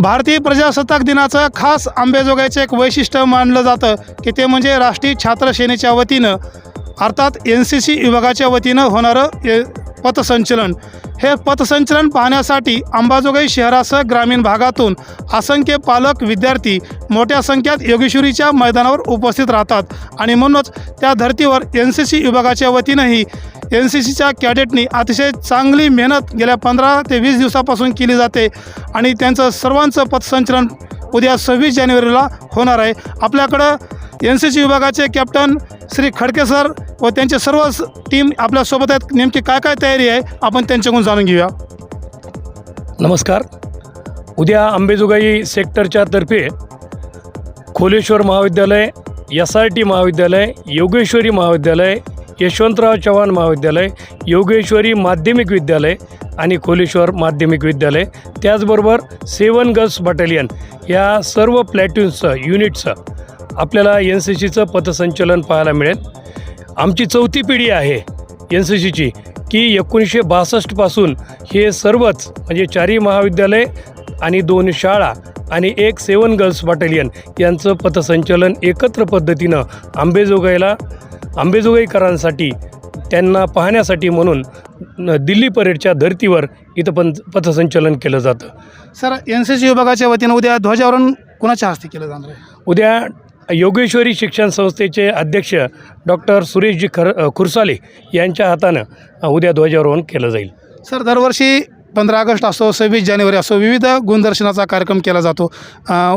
भारतीय प्रजासत्ताक दिनाचं खास आंबेजोगाईचं एक वैशिष्ट्य मानलं जातं की ते म्हणजे राष्ट्रीय छात्र सेनेच्या वतीनं अर्थात एन सी सी विभागाच्या वतीनं होणारं पथसंचलन. हे पथसंचलन पाहण्यासाठी अंबाजोगाई शहरासह ग्रामीण भागातून असंख्य पालक विद्यार्थी मोठ्या संख्येत योगेश्वरीच्या मैदानावर उपस्थित राहतात. आणि म्हणूनच त्या धर्तीवर एन सी सी विभागाच्या वतीनंही एन सी सीच्या कॅडेटनी अतिशय चांगली मेहनत गेल्या पंधरा ते वीस दिवसापासून केली जाते आणि त्यांचं सर्वांचं पथसंचलन उद्या सव्वीस जानेवारीला होणार आहे. आपल्याकडं एन सी सी विभागाचे कॅप्टन श्री खडके सर व त्यांचे सर्व टीम आपल्यासोबत आहेत. नेमकी काय काय तयारी आहे आपण त्यांच्याकडून जाणून घेऊया. नमस्कार. उद्या अंबेजोगाई सेक्टरच्या तर्फे खोलेश्वर महाविद्यालय एस आर टी महाविद्यालय योगेश्वरी महाविद्यालय यशवंतराव चव्हाण महाविद्यालय योगेश्वरी माध्यमिक विद्यालय आणि खोलेश्वर माध्यमिक विद्यालय त्याचबरोबर सेवन गर्ल्स बटालियन या सर्व प्लॅट्यून्सचं युनिटचं आपल्याला एन सी सीचं पथसंचलन पाहायला मिळेल. आमची चौथी पिढी आहे एन सी सीची की एकोणीसशे बासष्टपासून हे सर्वच म्हणजे चारही महाविद्यालय आणि दोन शाळा आणि एक सेवन गर्ल्स बटालियन यांचं पथसंचलन एकत्र पद्धतीनं आंबेजोगाईला आंबेजोगाईकरांसाठी त्यांना पाहण्यासाठी म्हणून दिल्ली परेडच्या धर्तीवर इथं पण पथसंचलन केलं जातं. सर एन सी सी विभागाच्या वतीनं उद्या ध्वजावरण कुणाच्या हस्ते केलं जाणार आहे? उद्या योगेश्वरी शिक्षण संस्थेचे अध्यक्ष डॉक्टर सुरेशजी खर खुरसाले यांच्या हातानं उद्या ध्वजारोहण केलं जाईल. सर दरवर्षी पंधरा ऑगस्ट असो सव्वीस जानेवारी असो विविध गुणदर्शनाचा कार्यक्रम केला जातो.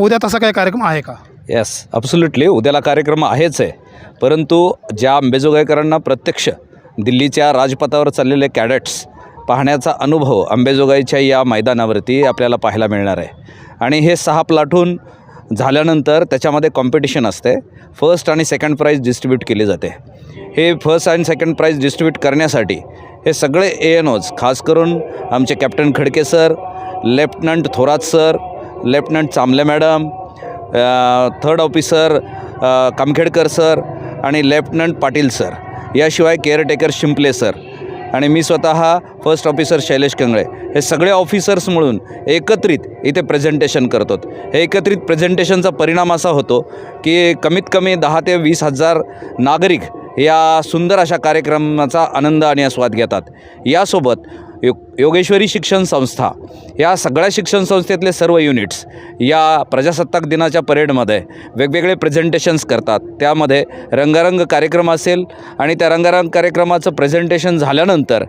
उद्या तसा काही कार्यक्रम आहे का? येस ॲब्सोल्युटली उद्याला कार्यक्रम आहेच आहे. परंतु ज्या अंबेजोगाईकरांना प्रत्यक्ष दिल्लीच्या राजपथावर चाललेले कॅडेट्स पाहण्याचा अनुभव अंबेजोगाईच्या या मैदानावरती आपल्याला पाहायला मिळणार आहे. आणि हे सहा प्लाटून झाल्यानंतर त्याच्यामध्ये कॉम्पिटिशन असते. फर्स्ट आणि सेकंड प्राईज डिस्ट्रीब्यूट केली जाते. हे फर्स्ट आणि सेकंड प्राईज डिस्ट्रीब्यूट करण्यासाठी हे सगळे ए एन ओज खास करून आमचे captain Khadke sir lieutenant Thorat sir lieutenant Chambale madam third officer Kamkhedkar sir आणि लेफ्टनंट पाटील सर. याशिवाय केअरटेकर शिंपले सर. आणि मी स्वतः फर्स्ट ऑफिसर शैलेश कंगळे. हे सगळे ऑफिसर्स मिळून एकत्रित इथे प्रेझेंटेशन करतो हे एकत्रित प्रेझेंटेशनचा परिणाम असा होतो की कमीत कमी दहा ते वीस हजार नागरिक या सुंदर अशा कार्यक्रमाचा आनंद आणि आस्वाद घेतात. यासोबत यो योगेश्वरी शिक्षण संस्था. या सगळ्या शिक्षण संस्थेतले सर्व युनिट्स या प्रजासत्ताक दिनाच्या परेडमध्ये वेगवेगळे प्रेझेंटेशन्स करतात. त्यामध्ये रंगारंग कार्यक्रम असेल आणि त्या रंगारंग कार्यक्रमाचं प्रेझेंटेशन झाल्यानंतर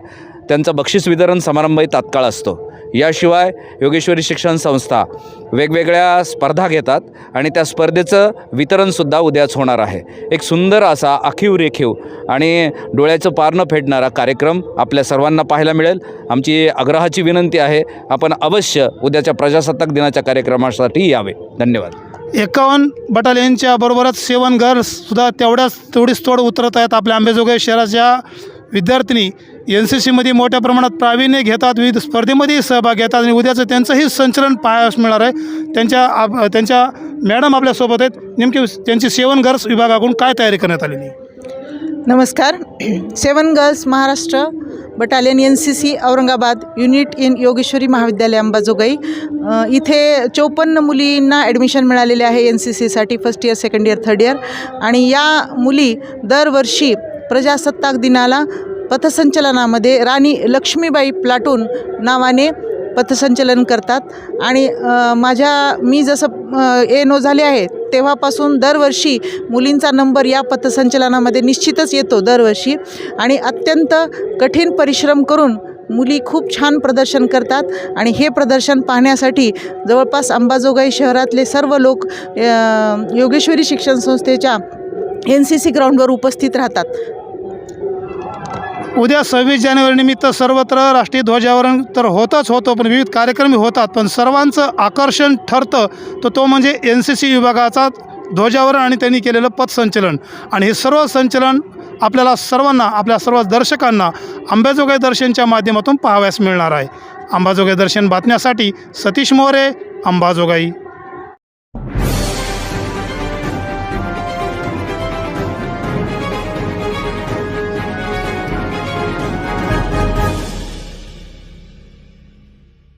त्यांचं बक्षीस वितरण समारंभही तात्काळ असतो. याशिवाय योगेश्वरी शिक्षण संस्था वेगवेगळ्या स्पर्धा घेतात आणि त्या स्पर्धेचं वितरणसुद्धा उद्याच होणार आहे. एक सुंदर असा आखीव रेखीव आणि डोळ्याचं पारणं फेडणारा कार्यक्रम आपल्या सर्वांना पाहायला मिळेल. आमची आग्रहाची विनंती आहे आपण अवश्य उद्याच्या प्रजासत्ताक दिनाच्या कार्यक्रमासाठी यावे. धन्यवाद. एकावन्न बटालियनच्या बरोबरच सेवन गर्ल्ससुद्धा तेवढ्याच तेवढीच तोड उतरत आहेत आपल्या आंबेजोगाई शहराच्या विद्यार्थिनी एन सी सीमध्ये मोठ्या प्रमाणात प्रावीण्य घेतात विविध स्पर्धेमध्येही सहभाग घेतात आणि उद्याचं त्यांचंही संचलन पाहायला मिळणार आहे. त्यांच्या आप त्यांच्या मॅडम आपल्यासोबत आहेत. नेमकी त्यांची सेवन गर्ल्स विभागाकडून काय तयारी करण्यात आलेली आहे? नमस्कार. Seven girls Maharashtra battalion N C C Aurangabad unit in Yogeshwari Mahavidyalaya Ambajogai. इथे चौपन्न मुलींना ॲडमिशन मिळालेले आहे एन सी सीसाठी first year second year third year आणि या मुली दरवर्षी प्रजासत्ताक दिनाला पथसंचलनामध्ये राणी लक्ष्मीबाई प्लाटून नावाने पथसंचलन करतात. आणि माझ्या मी जसं ए नो झाले आहे तेव्हापासून दरवर्षी मुलींचा नंबर या पथसंचलनामध्ये निश्चितच येतो दरवर्षी. आणि अत्यंत कठीण परिश्रम करून मुली खूप छान प्रदर्शन करतात. आणि हे प्रदर्शन पाहण्यासाठी जवळपास अंबाजोगाई शहरातले सर्व लोक योगेश्वरी शिक्षण संस्थेच्या एन सी सी ग्राउंडवर उपस्थित राहतात. उद्या सव्वीस जानेवारी निमित्त सर्वत्र राष्ट्रीय ध्वजावरण तर होतच होतं पण विविध कार्यक्रमही होतात. पण सर्वांचं आकर्षण ठरतं तर तो म्हणजे एन सी सी विभागाचा ध्वजावरण आणि त्यांनी केलेलं पथसंचलन आणि हे सर्व संचलन आपल्याला सर्वांना आपल्या सर्व दर्शकांना अंबाजोगाई दर्शनच्या माध्यमातून पाहावयास मिळणार आहे. अंबाजोगाई दर्शन बातम्यासाठी सतीश मोरे अंबाजोगाई.